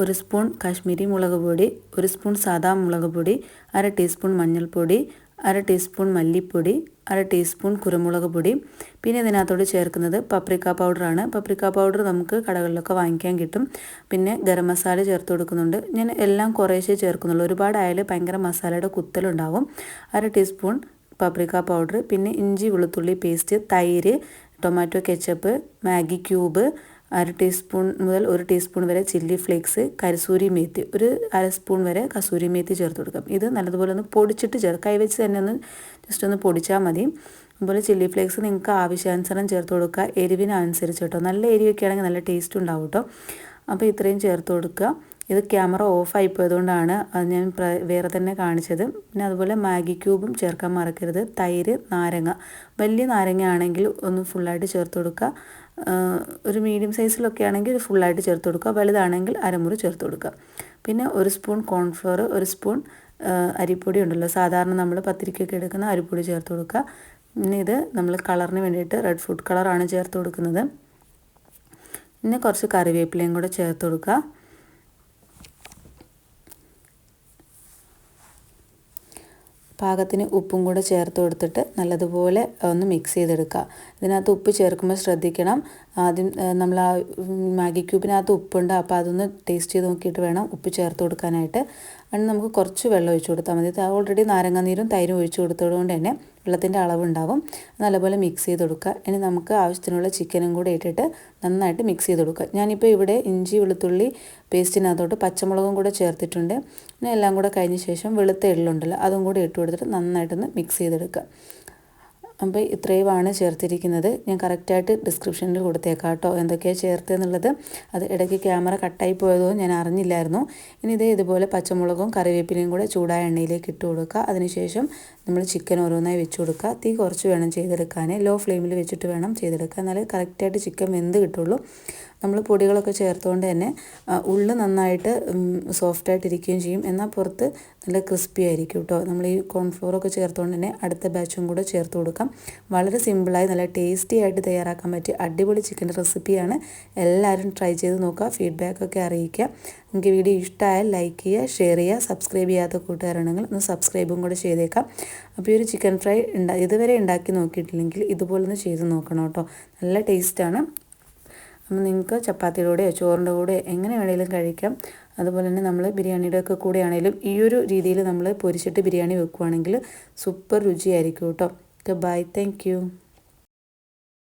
ഒരു സ്പൂൺ കാശ്മീരി മുളക് പൊടി ഒരു സ്പൂൺ സാദാ മുളക് പൊടി അര ടീസ്പൂൺ മഞ്ഞൾപ്പൊടി അര ടീസ്പൂൺ മല്ലിപ്പൊടി അര ടീസ്പൂൺ കുരുമുളക് പൊടി. പിന്നെ ഇതിനകത്തോട് ചേർക്കുന്നത് പപ്രിക്ക പൗഡറാണ്. പപ്രിക്ക പൗഡർ നമുക്ക് കടകളിലൊക്കെ വാങ്ങിക്കാൻ കിട്ടും. പിന്നെ ഗരം മസാല ചേർത്ത് കൊടുക്കുന്നുണ്ട്. ഞാൻ എല്ലാം കുറേശ്ശേ ചേർക്കുന്നുള്ളൂ. ഒരുപാടായാൽ ഭയങ്കര മസാലയുടെ കുത്തലുണ്ടാവും. അര ടീസ്പൂൺ പപ്രിക്ക പൗഡർ പിന്നെ ഇഞ്ചി വെളുത്തുള്ളി പേസ്റ്റ് തൈര് ടൊമാറ്റോ കെച്ചപ്പ് മാഗി ക്യൂബ് അര ടീസ്പൂൺ മുതൽ ഒരു ടീസ്പൂൺ വരെ ചില്ലി ഫ്ലേക്സ് കരസൂരി മേത്തി ഒരു അര സ്പൂൺ വരെ കസൂരി മേത്തി ചേർത്ത് കൊടുക്കാം. ഇത് നല്ലതുപോലെ ഒന്ന് പൊടിച്ചിട്ട് ചേർക്കാം കൈവച്ച് തന്നെ ഒന്ന് ജസ്റ്റ് ഒന്ന് പൊടിച്ചാൽ മതി. അതുപോലെ ചില്ലി ഫ്ലേക്സ് നിങ്ങൾക്ക് ആവശ്യാനുസരണം ചേർത്ത് കൊടുക്കുക. എരിവിനനുസരിച്ച് കേട്ടോ നല്ല എരിവൊക്കെ ആണെങ്കിൽ നല്ല ടേസ്റ്റ് ഉണ്ടാവും കേട്ടോ അപ്പോൾ ഇത്രയും ചേർത്ത് കൊടുക്കുക. ഇത് ക്യാമറ ഓഫായി പോയതുകൊണ്ടാണ് അത് ഞാൻ വേറെ തന്നെ കാണിച്ചത്. പിന്നെ അതുപോലെ മാഗി ക്യൂബും ചേർക്കാൻ മറക്കരുത്. തൈര് നാരങ്ങ വലിയ നാരങ്ങ ആണെങ്കിൽ ഒന്ന് ഫുള്ളായിട്ട് ചേർത്ത് കൊടുക്കുക. ഒരു മീഡിയം സൈസിലൊക്കെ ആണെങ്കിൽ ഫുള്ളായിട്ട് ചേർത്ത് കൊടുക്കുക. വലുതാണെങ്കിൽ അരമുറി ചേർത്ത് കൊടുക്കുക. പിന്നെ ഒരു സ്പൂൺ കോൺഫ്ലോർ ഒരു സ്പൂൺ അരിപ്പൊടി ഉണ്ടല്ലോ. സാധാരണ നമ്മൾ പത്തിരിക്കൊക്കെ എടുക്കുന്ന അരിപ്പൊടി ചേർത്ത് കൊടുക്കുക. പിന്നെ ഇത് നമ്മൾ കളറിന് വേണ്ടിയിട്ട് റെഡ് ഫുഡ് കളറാണ് ചേർത്ത് കൊടുക്കുന്നത്. പിന്നെ കുറച്ച് കറിവേപ്പിലയും കൂടെ ചേർത്ത് കൊടുക്കുക. പാകത്തിന് ഉപ്പും കൂടെ ചേർത്ത് കൊടുത്തിട്ട് നല്ലതുപോലെ ഒന്ന് മിക്സ് ചെയ്തെടുക്കുക. ഇതിനകത്ത് ഉപ്പ് ചേർക്കുമ്പോൾ ശ്രദ്ധിക്കണം. ആദ്യം നമ്മൾ ആ മാഗി ക്യൂബിനകത്ത് ഉപ്പുണ്ട് അപ്പോൾ അതൊന്ന് ടേസ്റ്റ് ചെയ്ത് നോക്കിയിട്ട് വേണം ഉപ്പ് ചേർത്ത് കൊടുക്കാനായിട്ട്. അതിന് നമുക്ക് കുറച്ച് വെള്ളം ഒഴിച്ച് കൊടുത്താൽ മതി. ഓൾറെഡി നാരങ്ങ നീരും തൈരും ഒഴിച്ച് കൊടുത്തതുകൊണ്ട് തന്നെ വെള്ളത്തിന്റെ അളവുണ്ടാവും. നല്ലപോലെ മിക്സ് ചെയ്ത് കൊടുക്കുക. ഇനി നമുക്ക് ആവശ്യത്തിനുള്ള ചിക്കനും കൂടെ ഇട്ടിട്ട് നന്നായിട്ട് മിക്സ് ചെയ്ത് കൊടുക്കുക. ഞാനിപ്പോൾ ഇവിടെ ഇഞ്ചി വെളുത്തുള്ളി പേസ്റ്റിനകത്തോട്ട് പച്ചമുളകും കൂടെ ചേർത്തിട്ടുണ്ട്. പിന്നെ എല്ലാം കൂടെ കഴിഞ്ഞ ശേഷം വെളുത്ത എള്ളുണ്ടല്ലോ അതും കൂടെ ഇട്ട് കൊടുത്തിട്ട് നന്നായിട്ടൊന്ന് മിക്സ് ചെയ്തെടുക്കുക. അപ്പോൾ ഇത്രയുമാണ് ചേർത്തിരിക്കുന്നത്. ഞാൻ കറക്റ്റായിട്ട് ഡിസ്ക്രിപ്ഷനിൽ കൊടുത്തേക്കാം കേട്ടോ. എന്തൊക്കെയാണ് ചേർത്തതെന്നുള്ളത്. അത് ഇടയ്ക്ക് ക്യാമറ കട്ടായി പോയതോ ഞാൻ അറിഞ്ഞില്ലായിരുന്നു. ഇനി ഇതേ ഇതുപോലെ പച്ചമുളകും കറിവേപ്പിലയും കൂടെ ചൂടായ എണ്ണയിലേക്ക് ഇട്ട് കൊടുക്കുക. അതിനുശേഷം നമ്മൾ ചിക്കൻ ഓരോന്നായി വെച്ച് കൊടുക്കുക. തീ കുറച്ച് വേണം ചെയ്തെടുക്കാൻ. ലോ ഫ്ലെയിമിൽ വെച്ചിട്ട് വേണം ചെയ്തെടുക്കുക എന്നാലേ കറക്റ്റായിട്ട് ചിക്കൻ വെന്ത് കിട്ടുള്ളൂ. നമ്മൾ പൊടികളൊക്കെ ചേർത്തുകൊണ്ട് തന്നെ ഉള്ളു നന്നായിട്ട് സോഫ്റ്റായിട്ട് ഇരിക്കുകയും ചെയ്യും. എന്നാൽ പുറത്ത് നല്ല ക്രിസ്പി ആയിരിക്കും കേട്ടോ. നമ്മൾ ഈ കോൺഫ്ലോറൊക്കെ ചേർത്തുകൊണ്ട് തന്നെ അടുത്ത ബാച്ചും കൂടെ ചേർത്ത് കൊടുക്കാം. വളരെ സിമ്പിളായി നല്ല ടേസ്റ്റി ആയിട്ട് തയ്യാറാക്കാൻ പറ്റിയ അടിപൊളി ചിക്കൻ റെസിപ്പിയാണ് എല്ലാവരും ട്രൈ ചെയ്ത് നോക്കുക ഫീഡ്ബാക്കൊക്കെ അറിയിക്കുക. നിങ്ങൾക്ക് വീഡിയോ ഇഷ്ടമായാൽ ലൈക്ക് ചെയ്യുക ഷെയർ ചെയ്യുക സബ്സ്ക്രൈബ് ചെയ്യാത്ത കൂട്ടുകാരാണെങ്കിൽ ഒന്ന് സബ്സ്ക്രൈബും കൂടെ ചെയ്തേക്കാം. അപ്പോൾ ഈ ഒരു ചിക്കൻ ഫ്രൈ ഉണ്ടാ ഇതുവരെ ഉണ്ടാക്കി നോക്കിയിട്ടില്ലെങ്കിൽ ഇതുപോലൊന്ന് ചെയ്ത് നോക്കണം കേട്ടോ. നല്ല ടേസ്റ്റാണ് അപ്പം നിങ്ങൾക്ക് ചപ്പാത്തിയിലൂടെയോ ചോറിന്റെ കൂടെയോ എങ്ങനെ വേണമെങ്കിലും കഴിക്കാം. അതുപോലെ തന്നെ നമ്മൾ ബിരിയാണിയുടെ ഒക്കെ കൂടെ ഈ ഒരു രീതിയിൽ നമ്മൾ പൊരിച്ചിട്ട് ബിരിയാണി വെക്കുവാണെങ്കിൽ സൂപ്പർ രുചിയായിരിക്കും കേട്ടോ. Goodbye. Thank you.